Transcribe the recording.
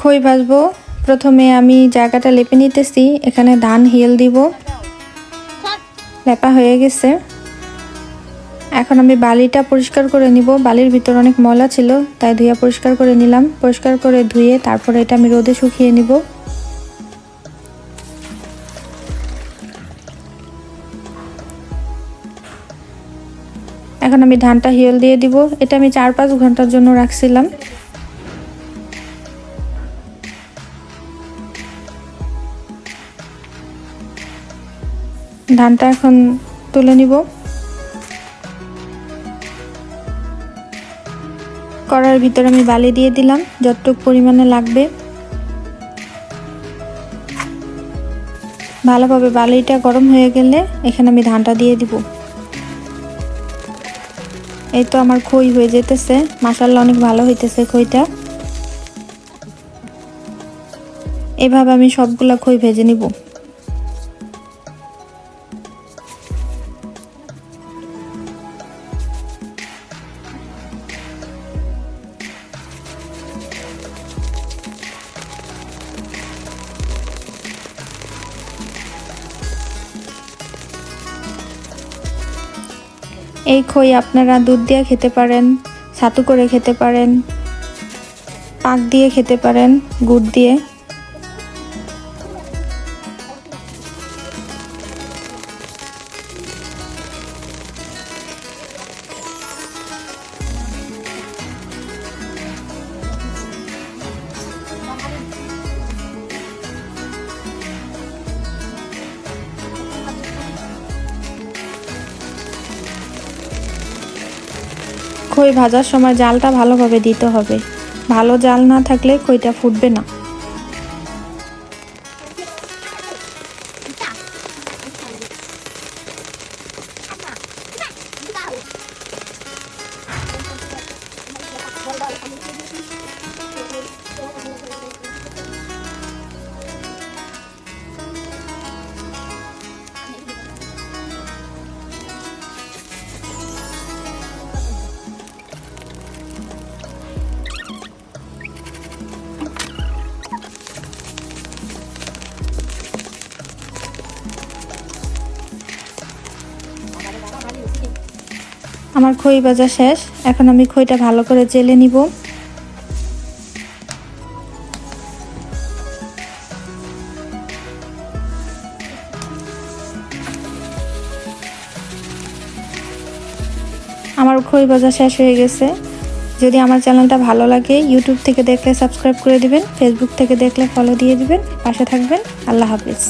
খই ভাজবো। প্রথমে আমি জায়গাটা লেপে নিতেছি, এখানে ধান হিল দিব। লেপা হয়ে গেছে। এখন আমি বালিটা পরিষ্কার করে নিব। বালির ভিতর অনেক ময়লা ছিল, তাই ধুয়ে পরিষ্কার করে নিলাম। পরিষ্কার করে ধুয়ে তারপরে এটা আমি রোদে শুকিয়ে নিব। এখন আমি ধানটা হিল দিয়ে দিব। এটা আমি চার পাঁচ ঘণ্টার জন্য রাখছিলাম। ধানটা এখন তুলে নিব। কড়ার ভিতরে আমি বালি দিয়ে দিলাম, যতটুকু পরিমাণে লাগবে। ভালোভাবে বালিটা গরম হয়ে গেলে এখানে আমি ধানটা দিয়ে দিব। এই তো আমার খই হয়ে যেতেছে। মাসাল্লা অনেক ভালো হইতেছে খইটা। এভাবে আমি সবগুলা খই ভেজে নিব। এই খই আপনারা দুধ দিয়ে খেতে পারেন, ছাতু করে খেতে পারেন, পাক দিয়ে খেতে পারেন, গুড় দিয়ে। খই ভাজার সময় জালটা ভালোভাবে দিতে হবে। ভালো জাল না থাকলে খইটা ফুটবে না। আমার খই ভাজা শেষ। এখন আমি খইটা ভালো করে জেলে নিব। আমার খই ভাজা শেষ হয়ে গেছে। যদি আমার চ্যানেলটা ভালো লাগে ইউটিউব থেকে দেখলে সাবস্ক্রাইব করে দিবেন ফেসবুক থেকে দেখলে ফলো দিয়ে দিবেন। পাশে থাকবেন। আল্লাহ হাফিজ।